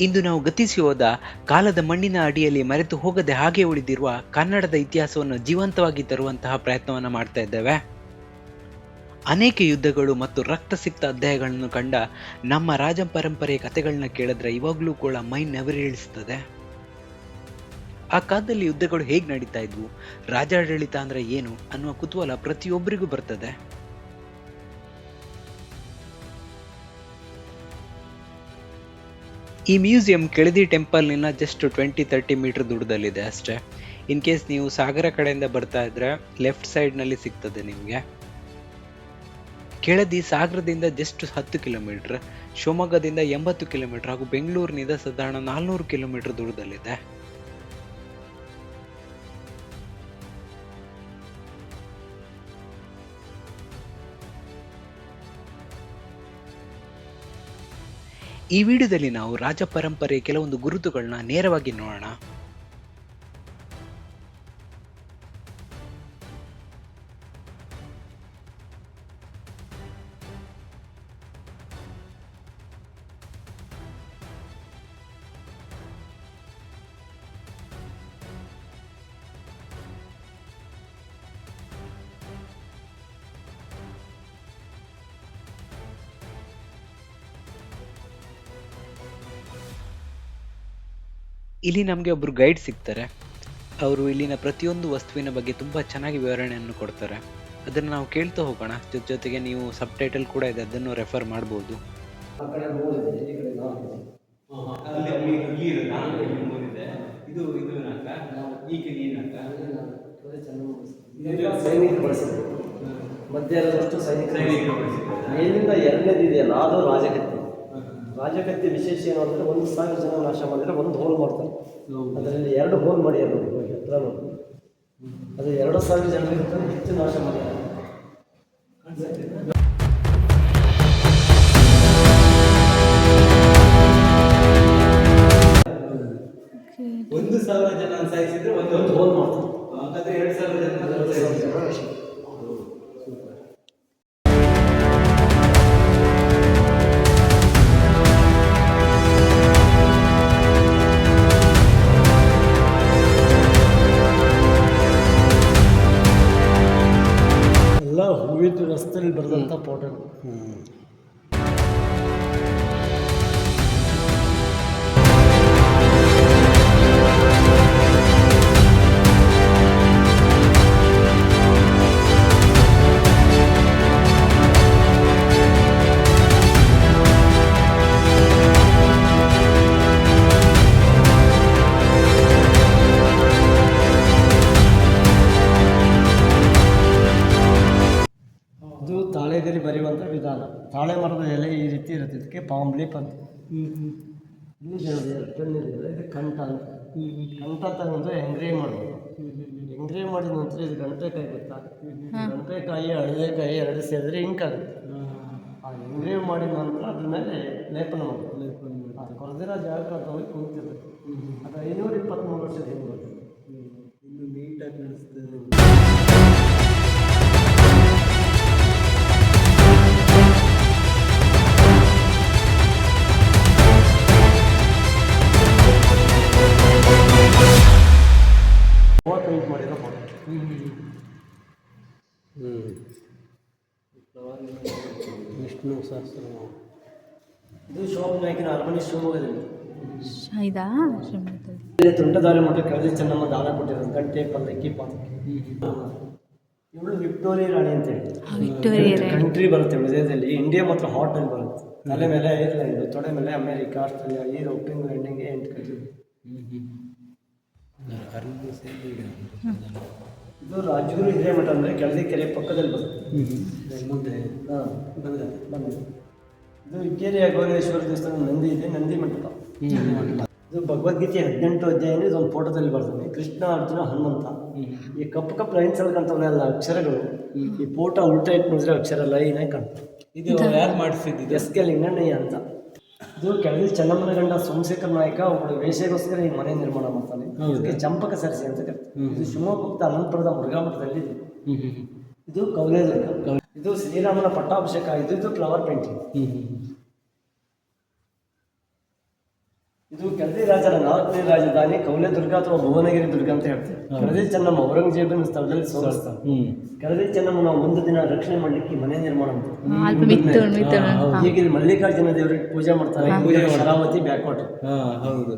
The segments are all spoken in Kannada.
ಇಂದು ನಾವು ಗತಿಸಿ ಹೋದ ಕಾಲದ ಮಣ್ಣಿನ ಅಡಿಯಲ್ಲಿ ಮರೆತು ಹೋಗದೆ ಹಾಗೆ ಉಳಿದಿರುವ ಕನ್ನಡದ ಇತಿಹಾಸವನ್ನು ಜೀವಂತವಾಗಿ ತರುವಂತಹ ಪ್ರಯತ್ನವನ್ನು ಮಾಡ್ತಾ ಇದ್ದೇವೆ. ಅನೇಕ ಯುದ್ಧಗಳು ಮತ್ತು ರಕ್ತಸಿಕ್ತ ಅಧ್ಯಾಯಗಳನ್ನು ಕಂಡ ನಮ್ಮ ರಾಜ ಪರಂಪರೆಯ ಕಥೆಗಳನ್ನ ಕೇಳಿದ್ರೆ ಇವಾಗಲೂ ಕೂಡ ಮೈ ನೆವರೇಳಿಸ್ತದೆ. ಆ ಕಾಲದಲ್ಲಿ ಯುದ್ಧಗಳು ಹೇಗೆ ನಡೀತಾ ಇದ್ವು, ರಾಜಾಡಳಿತ ಅಂದ್ರೆ ಏನು ಅನ್ನುವ ಕುತೂಹಲ ಪ್ರತಿಯೊಬ್ಬರಿಗೂ ಬರ್ತದೆ. ಈ ಮ್ಯೂಸಿಯಂ ಕೆಳದಿ ಟೆಂಪಲ್ನಿಂದ ಜಸ್ಟ್ ಟ್ವೆಂಟಿ ತರ್ಟಿ ಮೀಟರ್ ದೂರದಲ್ಲಿದೆ ಅಷ್ಟೇ. ಇನ್ ಕೇಸ್ ನೀವು ಸಾಗರ ಕಡೆಯಿಂದ ಬರ್ತಾ ಇದ್ರೆ ಲೆಫ್ಟ್ ಸೈಡ್ನಲ್ಲಿ ಸಿಗ್ತದೆ ನಿಮಗೆ. ಕೆಳದಿ ಸಾಗರದಿಂದ ಜಸ್ಟ್ ಹತ್ತು ಕಿಲೋಮೀಟರ್ ಶಿವಮೊಗ್ಗದಿಂದ ಎಂಬತ್ತು ಕಿಲೋಮೀಟರ್ ಹಾಗೂ ಬೆಂಗಳೂರಿನಿಂದ ಸಾಧಾರಣ ನಾಲ್ನೂರು ಕಿಲೋಮೀಟರ್ ದೂರದಲ್ಲಿದೆ. ಈ ವಿಡಿಯೋದಲ್ಲಿ ನಾವು ರಾಜ ಪರಂಪರೆಯ ಕೆಲವೊಂದು ಗುರುತುಗಳನ್ನ ನೇರವಾಗಿ ನೋಡೋಣ. ಇಲ್ಲಿ ನಮಗೆ ಒಬ್ಬರು ಗೈಡ್ ಸಿಗ್ತಾರೆ. ಅವರು ಇಲ್ಲಿನ ಪ್ರತಿಯೊಂದು ವಸ್ತುವಿನ ಬಗ್ಗೆ ತುಂಬ ಚೆನ್ನಾಗಿ ವಿವರಣೆಯನ್ನು ಕೊಡ್ತಾರೆ. ಅದನ್ನು ನಾವು ಕೇಳ್ತಾ ಹೋಗೋಣ. ಜೊತೆ ಜೊತೆಗೆ ನೀವು ಸಬ್ ಟೈಟಲ್ ಕೂಡ ಇದೆ ಅದನ್ನು ರೆಫರ್ ಮಾಡ್ಬೋದು. ಮಧ್ಯ ಸೈನಿಕರು ಇದೆಯಲ್ಲ ಅದು ರಾಜಕತ್ತಿ ರಾಜಕತ್ತಿ ವಿಶೇಷ ಏನು ಅಂದರೆ ಒಂದು ಸಾವಿರ ಜನ ನಾಶ ಮಾಡಿದರೆ ಒಂದು ಹೋಲ್ ಮಾಡ್ತಾರೆ. ಅದರಲ್ಲಿ ಎರಡು ಹೋಲ್ ಮಾಡಿ ನೋಡಿ ಹೋಗಿ ಹತ್ರ ನೋಡಿ. ಅದು ಎರಡು ಸಾವಿರ ಜನರಿಗಿಂತ ಹೆಚ್ಚು ನಾಶ ಮಾಡ್ಯಾರ ಮರದ ಎಲೆ ಈ ರೀತಿ ಇರುತ್ತೆ. ಇದಕ್ಕೆ ಪಾಮ್ ಲೀಪ್ ಅಂತ. ಇಲ್ಲಿ ಕಣ್ಣಿದೆಯಲ್ಲ ಇದು ಕಂಠ ಅಂತ. ಕಂಠ ತಗೊಂಡು ಎಂಗ್ರೇ ಮಾಡ್ಬೋದು ಎಂಗ್ರೇ ಮಾಡಿದ ನಂತರ ಇದು ಗಣಪೆಕಾಯಿ ಗೊತ್ತಾ? ಗಣಪೆಕಾಯಿ ಹಳದೆಕಾಯಿ ಎರಡು ಸೇರಿದ್ರೆ ಇಂಕ್ ಆಗುತ್ತೆ. ಆ ಎಂಗ್ರೇವ್ ಮಾಡಿದ ನಂತರ ಅದ್ರ ಮೇಲೆ ಲೇಪನ ಮಾಡಬೇಕು ಅದು ಕೊರದಿರೋ ಜಾಗಕ್ಕೆ ಅದು ಹೋಗಿ ಅದು ಐನೂರ ಇಪ್ಪತ್ತ್ಮೂರು ವರ್ಷದ ಹಿಂದೆ. ಬರ್ತದೆ ಇನ್ನು ನೀಟಾಗಿ ವಿಷ್ಣು ಸಹಸ್ರ. ಇದು ಶೋಭ ನಾಯಕನ ಅರಮನೆ ಶಿವಮೊಗ್ಗದಲ್ಲಿ. ಇದಾ ತುಂಟದಾರಿ ಮಠ ಕಳೆದ ಚೆನ್ನಮ್ಮ ದಾನ ಕೊಟ್ಟಿರೋದು ಗಂಟೆ ಪಲ್ಲಕ್ಕಿ ಪಾತಕ್ಕಿ ಇವಳು ವಿಕ್ಟೋರಿಯಾ ರಾಣಿ ಅಂತ ಹೇಳಿ. ವಿಕ್ಟೋರಿಯಾ ಕಂಟ್ರಿ ಬರುತ್ತೆ ವಿಜಯದಲ್ಲಿ ಇಂಡಿಯಾ ಮಾತ್ರ ಹಾಟ್ ಅಲ್ಲಿ ಬರುತ್ತೆ. ತಲೆ ಮೇಲೆ ಐರ್ಲೆಂಡ್ ತೊಡೆ ಮೇಲೆ ಅಮೇರಿಕಾ ಆಸ್ಟ್ರೇಲಿಯಾ ಯುರೋಪ್ ಇಂಗ್ಲೆಂಡ್ ಹಿಂಗೆ ಎಂಟು ಕಂಟ್ರಿ ಇದು ರಾಜಗುರು ಹಿರೇಮಠ ಅಂದರೆ ಕೆಳದಿ ಕೆರೆ ಪಕ್ಕದಲ್ಲಿ ಬರುತ್ತೆ. ಮುಂದೆ. ಹಾಂ. ಬಂದಿದೆ ಬಂದಿದೆ ಇದು ಇಕ್ಕೇರಿ ಗೌರೇಶ್ವರ ದೇವಸ್ಥಾನ ನಂದಿ ಇದೆ ನಂದಿ ಮಂಟಪ. ಇದು ಭಗವದ್ಗೀತೆ ಹದಿನೆಂಟು ಅಧ್ಯಾಯನ ಇದೊಂದು ಫೋಟೋದಲ್ಲಿ ಬರ್ತದೆ ಕೃಷ್ಣ ಅರ್ಜುನ ಹನುಮಂತ. ಈ ಕಪ್ಪು ಕಪ್ಪು ಲೈನ್ಸ್ ಕಾಣ್ತಾವಲ್ಲ ಅಕ್ಷರಗಳು. ಈ ಫೋಟೋ ಉಲ್ಟಾ ಇಟ್ಟು ನೋಡಿದ್ರೆ ಅಕ್ಷರ ಲೈನ್ ಆಗಿ ಕಾಣ್ತದೆ. ಇದು ಯಾರು ಮಾಡಿಸಿದ್ದು? ಎಸ್ ಕೆ ಲಿಂಗಣ್ಣಯ್ಯ ಅಂತ. ಇದು ಕೆಳದಿ ಚೆನ್ನಮ್ಮನ ಗಂಡ ಸೋಮಶೇಖರ ನಾಯಕ ಒಬ್ಬಳು ವೇಷಗೋಸ್ಕರ ಈ ಮನೆ ನಿರ್ಮಾಣ ಮಾಡ್ತಾನೆ. ಇದಕ್ಕೆ ಚಂಪಕ ಸರಸಿ ಅಂತ ಕರೀತಾರೆ. ಇದು ಶಿವಮೊಗ್ಗದ ಅನಂತಪುರದ ಮುರುಘಾ ಮಠದಲ್ಲಿ ಇದೆ. ಇದು ಕೌಲೇದುರ್ಗ ಇದು ಶ್ರೀರಾಮನ ಪಟ್ಟಾಭಿಷೇಕ. ಇದು ಇದು ಫ್ಲವರ್ ಪೇಂಟಿಂಗ್ ಇದು ಕೆಳದಿ ರಾಜರ ನಾಲ್ಕನೇ ರಾಜಧಾನಿ ಕೌಲೆ ದುರ್ಗ ಅಥವಾ ಭುವನಗಿರಿ ದುರ್ಗ ಅಂತ ಹೇಳ್ತೀವಿ. ಕೆಳದಿ ಚೆನ್ನಮ್ಮ ಔರಂಗಜೇಬನ ಸ್ಥಳದಲ್ಲಿ ಸೋಲಿಸ್ತಾರೆ. ಚೆನ್ನಮ್ಮ ನಾವು ಒಂದು ದಿನ ರಕ್ಷಣೆ ಮಾಡ್ಲಿಕ್ಕೆ ಮನೆ ನಿರ್ಮಾಣ ಮಾಡ್ತಾರೆ ಈಗ ಇಲ್ಲಿ ಮಲ್ಲಿಕಾರ್ಜುನ ದೇವರಿಗೆ ಪೂಜೆ ಮಾಡ್ತಾರೆ. ಪೂಜೆ ಶರಾವತಿ ಬ್ಯಾಕ್ವಾಟ್ ಹಾ ಹೌದು.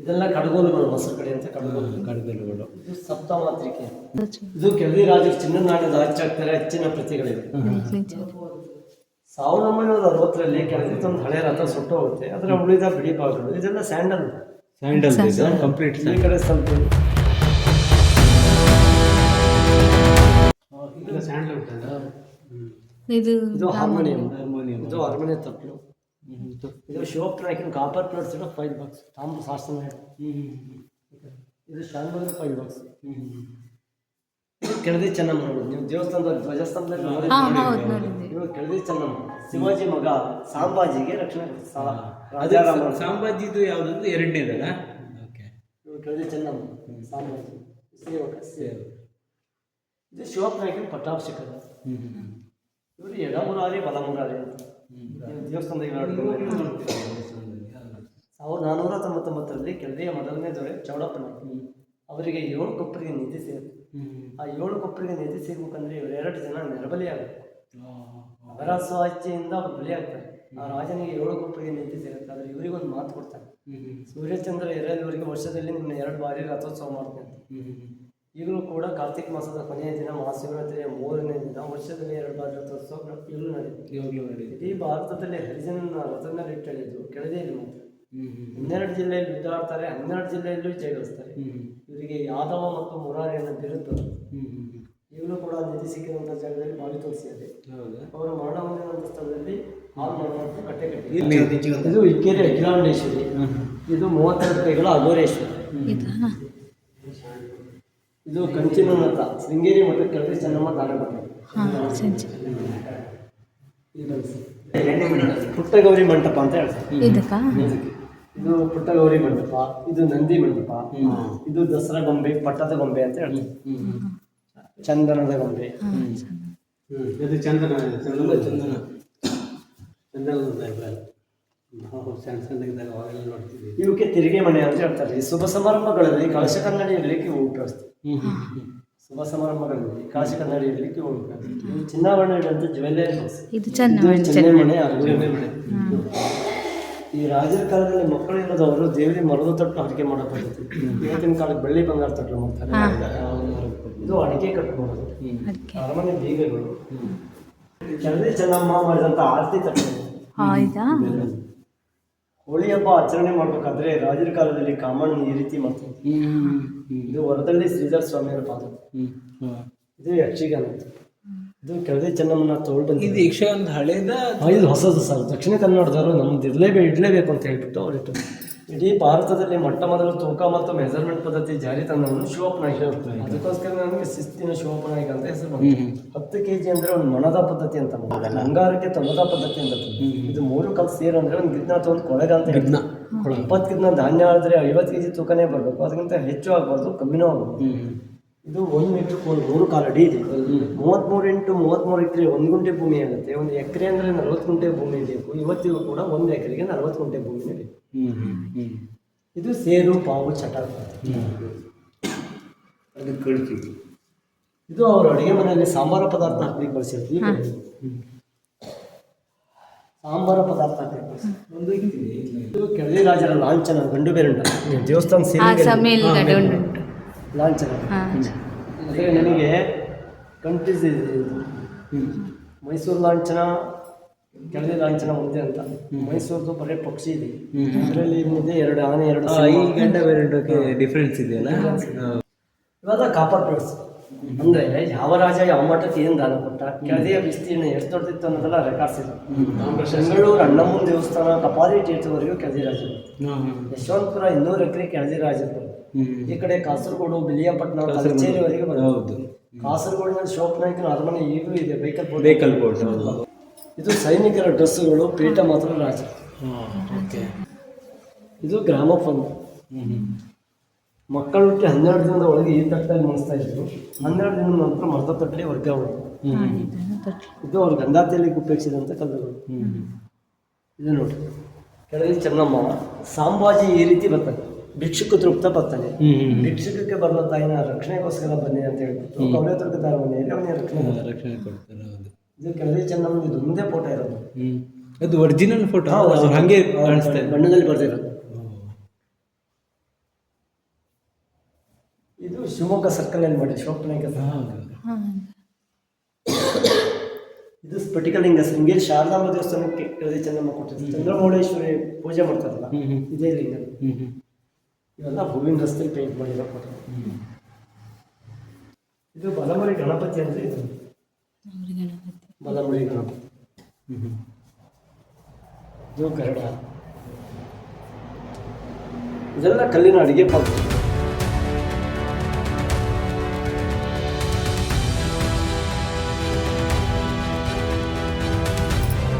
ಇದೆಲ್ಲ ಕಡಗೋಲುಗಳು ಮೊಸರು ಕಡೆ ಅಂತ ಕಡಗೋಲು. ಕಡಗೋಲುಗಳು. ಇದು ಸಪ್ತಮಾತ್ರಿಕೆ ಇದು ಕೆಳದಿ ರಾಜರು ಚಿನ್ನದ ನಾಣ್ಯದ ಹೆಚ್ಚಾಗ್ತಾರೆ ಹೆಚ್ಚಿನ ಪ್ರತಿಗಳಿವೆ. ಸಾವಿರದ ಒಂಬೈನೂರ ಅರವತ್ತರಲ್ಲಿ ಕೆಳಗೆ ಒಂದು ಹಳೆ ರಥ ಸುಟ್ಟು ಹೋಗುತ್ತೆ. ಅದರ ಉಳಿದ ಬಿಡಿ ಭಾಗಗಳು ಇದೆಲ್ಲ ಸ್ಯಾಂಡಲ್. ಸ್ಯಾಂಡಲ್ ಕಂಪ್ಲೀಟ್ ಈ ಕಡೆ ಸ್ವಲ್ಪ ಇದು ಇದು ಹಾರ್ಮೋನಿಯಂ. ಹಾರ್ಮೋನಿಯಂ. ಇದು ಹಾರ್ಮೋನಿಯಂ ತಪ್ಪಲು ಇದು ಶಿವಪ್ ಟ್ರ್ಯಾಕಿಂಗ್ ಕಾಪರ್ ಪ್ಲೇಟ್ಸ್ ಇರೋ ಫೈವ್ ಬಾಕ್ಸ್ ತಾಮ್ರ ಶಾಸನ ಇದು ಶಾನ್ಭೋಗ ಫೈವ್ ಬಾಕ್ಸ್ ಕೆಳದಿ ಚೆನ್ನಮ್ಮ ನೋಡಿ. ನೀವು ದೇವಸ್ಥಾನದ ಧ್ವಜಸ್ತಂಭದಲ್ಲಿ ಹಾ ಹೌದು ಕೆಳದಿ ಚೆನ್ನಮ್ಮ. ಶಿವಾಜಿ ಮಗ ಸಾಂಬಾಜಿಗೆ ರಕ್ಷಣೆ ರಾಜಾರಾಮ ಸಾಂಬಾಜಿದು ಯಾವುದಂದ್ರೆ ಎರಡನೇದಲ್ಲ? ಓಕೆ. ಇವರು ಕೆಳದಿ ಚೆನ್ನಮ್ಮ. ಸಾಂಬಾಜಿ. ಸೇವಕ ಸೇವ ಇದು ಶಿವಪ್ಪ ನಾಯಕನ ಪಟ್ಟಾಭಿಷೇಕದ ಇವರು ಎಡಮುರಾರಿ ಬಲಮುರಾರಿ. ಅಂತ ನೀವು ಸಾವಿರದ ನಾನ್ನೂರ ತೊಂಬತ್ತೊಂಬತ್ತರಲ್ಲಿ ಕೆಳದಿಯ ಮೊದಲನೇ ದೊರೆ ಚೌಡಪ್ಪನ. ಅವರಿಗೆ ಏಳು ಕೊಪ್ಪರಿಗೆ ನಿಧಿ ಸೇರಿತು. ಆ ಏಳು ಕೊಪ್ಪರಿಗೆ ನಿಧಿ ಸಿಗ್ಬೇಕಂದ್ರೆ ಇವರು ಎರಡು ಜನ ನೆರಬಲಿ ಆಗಬೇಕು. ಅವರ ಸ್ವಇಚ್ಛೆಯಿಂದ ಅವ್ರು ಬಲಿಯಾಗ್ತಾರೆ ಆ ರಾಜನಿಗೆ ಏಳು ಕೊಪ್ಪರಿಗೆ ನಿಧಿ ಸಿಗುತ್ತೆ ಆದರೆ ಇವರಿಗೊಂದು ಮಾತು ಕೊಡ್ತಾರೆ. ಸೂರ್ಯಚಂದ್ರ ಎರಡುವರೆಗೆ ವರ್ಷದಲ್ಲಿ ನಿಮ್ಮನ್ನ ಎರಡು ಬಾರಿ ರಥೋತ್ಸವ ಮಾಡ್ತೇನೆ. ಈಗಲೂ ಕೂಡ ಕಾರ್ತಿಕ ಮಾಸದ ಕೊನೆಯ ದಿನ ಮಹಾಶಿವರಾತ್ರಿಯ ಮೂರನೇ ದಿನ ವರ್ಷದಲ್ಲಿ ಎರಡು ಬಾರಿ ರಥೋತ್ಸವ ಈಗಲೂ ನಡೆಯುತ್ತೆ. ಇಡೀ ಭಾರತದಲ್ಲಿ ಹರಿಜನನ ರಥದಲ್ಲಿ ಇಟ್ಟಳಿದ್ದು ಕೆಳದಿಯಲ್ಲಿ ಮಾತ್ರ. ಹನ್ನೆರಡು ಜಿಲ್ಲೆಯಲ್ಲಿ ಯುದ್ಧ ಆಡ್ತಾರೆ ಹನ್ನೆರಡು ಜಿಲ್ಲೆಯಲ್ಲೂ ಜಯಗಳಿಸ್ತಾರೆ. ಇವರಿಗೆ ಯಾದವ ಮತ್ತು ಮುರಾರಿ ಅನ್ನೋ ಬಿರುದು ಈಗಲೂ ಕೂಡ ನಿಧಿ ಸಿಕ್ಕಿದಂಥ ಜಾಗದಲ್ಲಿ ಬಾವಿ ತೋರಿಸಿದೆ. ಹೌದಾ? ಅವರ ಮರಣ ಹೊಂದಿದಂಥ ಸ್ಥಳದಲ್ಲಿ ಹಾಲು ಮಾಡುವಂಥ ಕಟ್ಟೆ ಕಟ್ಟಿ ಇದು ಇಕ್ಕೇರಿ ಅಖಿಲಾಂಡೇಶ್ವರಿ. ಇದು ಮೂವತ್ತೆರಡು ಕೈಗಳ ಅಘೋರೇಶ್ವರಿ. ಇದು ಇದು ಕಂಚಿನನಾಥ ಶೃಂಗೇರಿ ಮತ್ತು ಕೆಳಗೆ ಚೆನ್ನಮ್ಮ ಸಂಜೆ ಪುಟ್ಟಗೌರಿ ಮಂಟಪ ಅಂತ ಹೇಳ್ತಾರೆ. ಇದಕ್ಕಾ. ಇದು ಪುಟ್ಟಗೌರಿ ಮಂಟಪ ಇದು ನಂದಿ ಮಂಟಪ ಇದು ದಸರಾ ಗೊಂಬೆ ಪಟ್ಟದ ಗೊಂಬೆ ಅಂತ ಹೇಳ್ತಾರೆ. ಚಂದನದ ಗೊಂಬೆ. ಇದು ಚಂದನ ಚಂದನ. ಚಂದನ. ಚಂದನ. ನಾವು ಸಣ್ಣ ಸಣ್ಣದಾಗ ಅವಾಗೆಲ್ಲ ನೋಡ್ತೀವಿ ಇವಕ್ಕೆ ತೆರಿಗೆ ಮನೆ ಅಂತ ಹೇಳ್ತಾರೆ. ಈ ಶುಭ ಸಮಾರಂಭಗಳಲ್ಲಿ ಕಳಶ ಕನ್ನಡಿ ಇರಲಿಕ್ಕೆ ಹೂ ಉಪಯೋಗಿಸ್ತಾರೆ ಶುಭ ಸಮಾರಂಭಗಳಲ್ಲಿ ಕಳಶ ಕನ್ನಡಿ ಇರಲಿಕ್ಕೆ ಇವು ಚಿನ್ನಾಭರಣ ಇಡುವಂಥ ಜ್ಯುವೆಲ್ಲರಿ ಇದು ಚೆನ್ನ ಮನೆ. ಮನೆ ಈ ರಾಜರ ಕಾಲದಲ್ಲಿ ಮಕ್ಕಳು ಇರೋದವರು ದೇವರಿಗೆ ಮರದ ತೊಟ್ಟು ಅಡಿಕೆ ಮಾಡೋ ಪದ್ಧತಿ. ಇವತ್ತಿನ ಕಾಲಕ್ಕೆ ಬೆಳ್ಳಿ ಬಂಗಾರ ತೊಟ್ಟು ಮಾಡ್ತಾರೆ. ಇದು ಅಡಿಕೆ ಕಟ್ಕೊಳ್ಳೋದು ಅರಮನೆ ಬೀಗಗಳು. ಚಂದ್ರ ಚೆನ್ನಮ್ಮ ಮಾಡಿದಂತ ಆರತಿ ತಟ್ಟು. ಹೋಳಿ ಹಬ್ಬ ಆಚರಣೆ ಮಾಡ್ಬೇಕಾದ್ರೆ ರಾಜರ ಕಾಲದಲ್ಲಿ ಕಾಮಣ್ಣ ಈ ರೀತಿ ಮಾಡ್ತಾರೆ. ಇದು ವರದಳ್ಳಿ ಶ್ರೀಧರ್ ಸ್ವಾಮಿಯವರ ಪಾದ ಇದು ಯಕ್ಷಗಾನ. ಇದು ಕೆಳದಿ ಚೆನ್ನಮ್ಮನ ತೋಳು ಇದು ಬಂದಿದೆ ಯಕ್ಷಗಾನದ ಹಳೇದ ಇದು ಹೊಸದು ಸರ್. ದಕ್ಷಿಣ ಕನ್ನಡದವರು ನಮ್ದು ಇರಲೇಬೇಕು ಇಡಲೇಬೇಕು ಅಂತ ಹೇಳ್ಬಿಟ್ಟು ಅವರಿಟ್ಟು ಇಡೀ ಭಾರತದಲ್ಲಿ ಮೊಟ್ಟ ಮೊದಲು ತೂಕ ಮತ್ತು ಮೆಜರ್ಮೆಂಟ್ ಪದ್ಧತಿ ಜಾರಿ ತಂದವನು ಶಿವಪ್ಪ ನಾಯ್ಕ ಅದಕ್ಕೋಸ್ಕರ ನನಗೆ ಶಿಸ್ತಿನ ಶಿವಪ್ಪ ನಾಯ್ಕ ಅಂತ ಹೆಸರು ಬಂತು. ಹತ್ತು ಕೆ ಜಿ ಅಂದ್ರೆ ಒಂದು ಮಣದ ಪದ್ಧತಿ ಅಂತ ಅಂಗಾರಕ್ಕೆ ತನ್ನದ ಪದ್ಧತಿ ಅಂತ. ಇದು ಮೂರು ಕಲ್ ಸೇರು ಅಂದ್ರೆ ಒಂದು ಗಿದ್ನ ಅಥವಾ ಒಂದು ಕೊಳಗ ಅಂತ ಗಿದ್ನ ಇಪ್ಪತ್ತು ಗಿದ್ನ ಧಾನ್ಯ ಆದ್ರೆ ಐವತ್ತು ಕೆ ಜಿ ತೂಕನೇ ಬರಬೇಕು. ಅದಕ್ಕಿಂತ ಹೆಚ್ಚು ಆಗಬಾರ್ದು ಕಮ್ಮಿನೂ ಆಗಬಾರ್ದು. ಇದು ಒಂದು ಮೀಟರ್ ಮೂರು ಕಾಲು ಅಡಿ ಇದೆ. ಮೂವತ್ತ್ಮೂರು ಇಂಟು ಮೂವತ್ತ್ಮೂರು ಎಕರೆ ಒಂದು ಗುಂಟೆ ಭೂಮಿ ಆಗುತ್ತೆ. ಒಂದು ಎಕರೆ ಅಂದರೆ ನಲ್ವತ್ತು ಗುಂಟೆ ಭೂಮಿ ಬೇಕು. ಇವತ್ತಿಗೂ ಕೂಡ ಒಂದು ಎಕರೆಗೆ ನಲ್ವತ್ತು ಗುಂಟೆ ಭೂಮಿ ಬೇಕು ಇದು ಸೇರು ಪಾವು ಚಟ. ಇದು ಅವರು ಅಡುಗೆ ಮನೆಯಲ್ಲಿ ಸಾಂಬಾರ ಪದಾರ್ಥ ಹಾಕ್ಲಿಕ್ಕೆ ಬಳಸಿರ್ತೀವಿ. ಸಾಂಬಾರ ಪದಾರ್ಥ ಹಾಕ್ಲಿಕ್ಕೆ. ಇದು ಕೆಳದಿ ರಾಜರ ಲಾಂಛನ ಗಂಡು ಬೇರೆ ದೇವಸ್ಥಾನ ಸೇರಿ ಸಮೇಲ್ಗಡೆ ಅದೇ ಅಂದರೆ ನನಗೆ ಕನ್ಫ್ಯೂಸ್ ಇದೆ ಮೈಸೂರು ಲಾಂಛನ ಕೆಳದಿ ಲಾಂಛನ ಮುಂದೆ ಅಂತ. ಮೈಸೂರದು ಬರೀ ಪಕ್ಷಿ ಇದೆ. ಅದರಲ್ಲಿ ಮುಂದೆ ಎರಡು ಆನೆ ಎರಡು ಈ. ಗಂಡ ಬೇರೆಂಡಕ್ಕೆ ಡಿಫ್ರೆನ್ಸ್ ಇದೆಯಲ್ಲ? ಇವಾಗ ಕಾಪರ್ ಪ್ಲೇಟ್ಸ್ ಅಂದ್ರೆ ಯಾವ ರಾಜ ಯಾವ ಮಠಕ್ಕೆ ಏನು ದಾನ ಕೊಟ್ಟ? ಕೆಳದಿಯ ವಿಸ್ತೀರ್ಣ ಎಷ್ಟು ದೊಡ್ಡದಿತ್ತು ಅನ್ನೋದೆಲ್ಲ ರೆಕಾರ್ಡ್ಸ್ ಇದೆ. ಬೆಂಗಳೂರು ಅಣ್ಣಮ್ಮನ ದೇವಸ್ಥಾನ ಕಪಾಲಿ ತೀರ್ಥವರೆಗೂ ಕೆಳದಿ ರಾಜ ಯಶವಂತಪುರ ಇನ್ನೂರು ಎಕರೆ ಕೆಳದಿ ರಾಜ ಈ ಕಡೆ ಕಾಸರಗೋಡು ಬಿಲಿಯಾಪಟ್ಟಣ ಕಚೇರಿವರೆಗೆ ಬರುತ್ತೆ ಕಾಸರಗೋಡಿನಲ್ಲಿ ಶೋಪನಾಯಕನ ಅರಮನೆ ಈಗಲೂ ಇದೆ. ವೆಹಿಕಲ್ ಬೋರ್ಡ್ ಬೇಕಲ್ ಬೋರ್ಡ್ ಇದು ಸೈನಿಕರ ಡ್ರೆಸ್ಸುಗಳು ಪೀಠ ಮಾತ್ರ ರಾಜ. ಓಕೆ. ಇದು ಗ್ರಾಮಫೋನ್ ಮಕ್ಕಳು ಹುಟ್ಟಿ ಹನ್ನೆರಡು ದಿನದ ಒಳಗೆ ಈ ತಟ್ಟಲ್ಲಿ ಮುಗಿಸ್ತಾ ಇದ್ರು. ಹನ್ನೆರಡು ದಿನದ ನಂತರ ಮರದ ತಟ್ಟೆ ವರ್ಗಾವಣೆ ಇದು ಅವ್ರ ಗಂಧಾತಿಯಲ್ಲಿ ಉಪಯೋಗಿಸಿದಂಥ ಕಲ್ಲುಗಳು. ಇದು ನೋಡಿ. ಕೆಳಗೆ ಚೆನ್ನಮ್ಮ ಸಾಂಬಾಜಿ ಈ ರೀತಿ ಬರ್ತಾನೆ ಭಿಕ್ಷುಕ ತೃಪ್ತ ಬರ್ತಾನೆ ಭಿಕ್ಷುಕಕ್ಕೆ ಬರುವ ತಾಯಿನ ರಕ್ಷಣೆಗೋಸ್ಕರ ಬನ್ನಿ ಅಂತ ಹೇಳ್ಬಿಟ್ಟು ಕವಲೆ ದುರ್ಗದಾರ ಮನೆಯಲ್ಲಿ ಅವನಿಗೆ. ರಕ್ಷಣೆ ರಕ್ಷಣೆ ಕೊಡ್ತಾರೆ ಇದು ಕೆಳಗೆ ಚೆನ್ನಮ್ಮ ಇದು ಒಂದೇ ಫೋಟೋ ಇರೋದು. ಅದು ಒರಿಜಿನಲ್ ಫೋಟೋ ಹಂಗೆ ಕಾಣಿಸ್ತಾ ಬಣ್ಣದಲ್ಲಿ ಬರ್ದಿರೋದು. ಇದು ಶಿವಮೊಗ್ಗ ಸರ್ಕಲ್ ಅಲ್ಲಿ ಮಾಡಿ ಶಿವಪ್ಪನಾಯ್ಕ ಹಾಂ ಇದು ಸ್ಫಟಿಕಲಿಂಗ ಶೃಂಗೇರಿ ಶಾರದಾಂಬ ದೇವಸ್ಥಾನಕ್ಕೆ ಕೆಲವೇ ಚೆನ್ನಮ್ಮ ಕೊಟ್ಟಿದ್ದು. ಚಂದ್ರಮೌಳೇಶ್ವರಿ ಪೂಜೆ ಮಾಡ್ತಾರಲ್ಲ ಇದೇ ಲಿಂಗ. ಇವೆಲ್ಲ ಹೂವಿನ ರಸ್ತೆ ಪೇಂಟ್ ಮಾಡಿರೋ ಫೋಟೋ ಇದು ಬಲಮುರಿ ಗಣಪತಿ ಅಂದ್ರೆ ಇದು. ಅವ್ರಿಗೆ ಗಣಪತಿ. ಬಲಮುರಿ ಗಣಪತಿ. ಹ್ಮ್ ಹ್ಮ್ ಇದು ಗರುಡ ಇದೆಲ್ಲ ಕಲ್ಲಿನ ಅಡಿಗೆ ಪಾತ್ರೆ.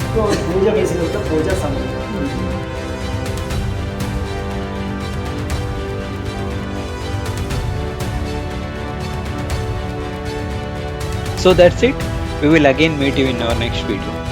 ಇದು ಅವ್ರು ಪೂಜೆ ಬಯಸಿದಂಥ ಪೂಜಾ ಸಾಮಗ್ರಿ. So that's it. We will again meet you in our next video.